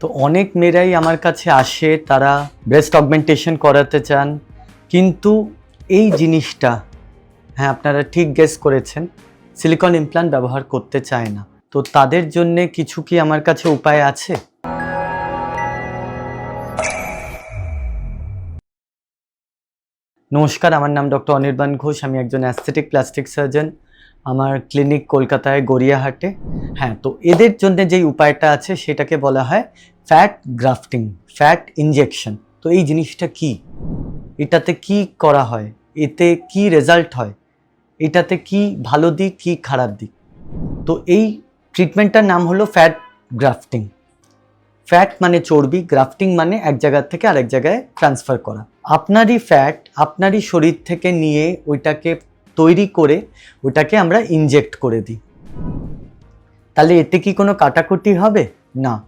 তো অনেক মেয়েরাই আমার কাছে আসে, তারা ব্রেস্ট অগমেন্টেশন করাতে চান। কিন্তু এই জিনিসটা হ্যাঁ আপনারা ঠিক গেস করেছেন সিলিকন ইমপ্লান্ট ব্যবহার করতে চায় না। তো তাদের জন্যে কিছু কি আমার কাছে উপায় আছে? নমস্কার, আমার নাম ডক্টর অনির্বাণ ঘোষ, আমি একজন অ্যাস্থেটিক প্লাস্টিক সার্জন আমার ক্লিনিক কলকাতায় গড়িয়াহাটে। হ্যাঁ তো এদের জন্য যেই উপায়টা আছে সেটাকে বলা হয় ফ্যাট গ্রাফটিং, ফ্যাট ইনজেকশন। তো এই জিনিসটা কি? এটাতে কি করা হয়? এতে কি রেজাল্ট হয়? এটাতে কি ভালো দিক, কি খারাপ দিক? তো এই ট্রিটমেন্টটার নাম হলো ফ্যাট গ্রাফটিং। ফ্যাট মানে চর্বি, গ্রাফটিং মানে এক জায়গা থেকে আরেক জায়গায় ট্রান্সফার করা। আপনারই ফ্যাট, আপনারই শরীর থেকে নিয়ে ওইটাকে তৈরি করে ওটাকে আমরা ইনজেক্ট করে দিই। তাহলে এতে কি কোনো কাটাকুটি হবে? না।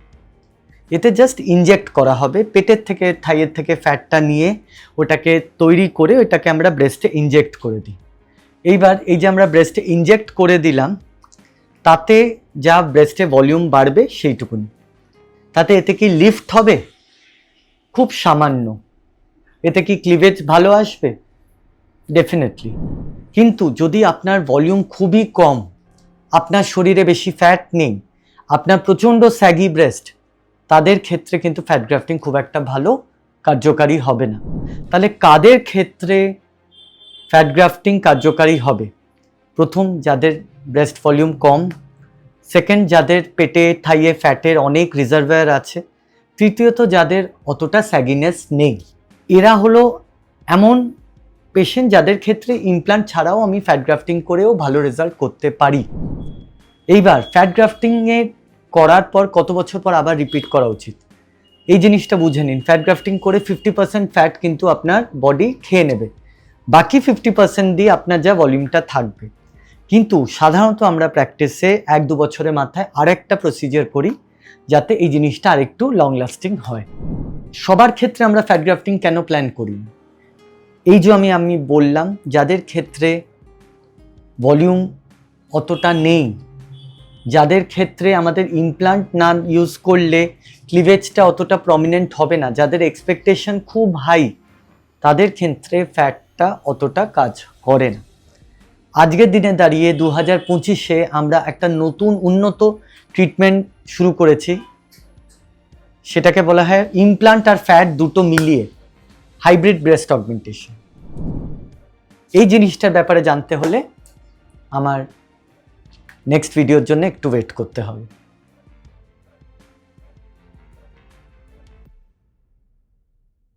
এতে জাস্ট ইনজেক্ট করা হবে। পেটের থেকে, থাইয়ের থেকে ফ্যাটটা নিয়ে ওটাকে তৈরি করে ওটাকে আমরা ব্রেস্টে ইনজেক্ট করে দিই। এইবার এই যে আমরা ব্রেস্টে ইনজেক্ট করে দিলাম, তাতে যা ব্রেস্টে ভলিউম বাড়বে সেইটুকুনি। তাতে এতে কি লিফট হবে? খুব সামান্য। এতে কি ক্লিভেজ ভালো আসবে? ডেফিনেটলি কিন্তু যদি আপনার ভলিউম খুবই কম, আপনার শরীরে বেশি ফ্যাট নেই, আপনার প্রচণ্ড স্যাগি ব্রেস্ট তাদের ক্ষেত্রে কিন্তু ফ্যাট গ্রাফটিং খুব একটা ভালো কার্যকারী হবে না। তাহলে কাদের ক্ষেত্রে ফ্যাট গ্রাফটিং কার্যকারী হবে? প্রথম, যাদের ব্রেস্ট ভলিউম কম সেকেন্ড যাদের পেটে থাইয়ে ফ্যাটের অনেক রিজার্ভার আছে, তৃতীয়ত, যাদের অতটা স্যাগিনেস নেই। এরা হলো এমন পেশেন্ট যাদের ক্ষেত্রে ইমপ্লান্ট ছাড়াও আমি ফ্যাট গ্রাফটিং করেও ভালো রেজাল্ট করতে পারি। এইবার ফ্যাট গ্রাফটিংয়ে করার পর কত বছর পর আবার রিপিট করা উচিত? এই জিনিসটা বুঝে নিন। ফ্যাট গ্রাফটিং করে ফিফটি পার্সেন্ট ফ্যাট কিন্তু আপনার বডি খেয়ে নেবে। বাকি ফিফটি পার্সেন্ট দিয়ে আপনার যা ভলিউমটা থাকবে। কিন্তু সাধারণত আমরা প্র্যাকটিসে এক দু বছরের মাথায় আরেকটা প্রসিজার করি, যাতে এই জিনিসটা আরেকটু লং লাস্টিং হয়। সবার ক্ষেত্রে আমরা ফ্যাট গ্রাফটিং কেন প্ল্যান করি? এই যে আমি আমি বললাম, যাদের ক্ষেত্রে ভলিউম অতটা নেই, যাদের ক্ষেত্রে আমাদের ইমপ্লান্ট না ইউজ করলে ক্লিভেজটা অতটা প্রমিনেন্ট হবে না, যাদের এক্সপেকটেশন খুব হাই তাদের ক্ষেত্রে ফ্যাটটা অতটা কাজ করে না। আজকের দিনে দাঁড়িয়ে দু হাজার পঁচিশে আমরা একটা নতুন উন্নত ট্রিটমেন্ট শুরু করেছি। সেটাকে বলা হয় ইমপ্লান্ট আর ফ্যাট দুটো মিলিয়ে হাইব্রিড ব্রেস্ট অগমেন্টেশন এই জিনিসটার ব্যাপারে জানতে হলে আমার নেক্সট ভিডিওর জন্য একটু ওয়েট করতে হবে।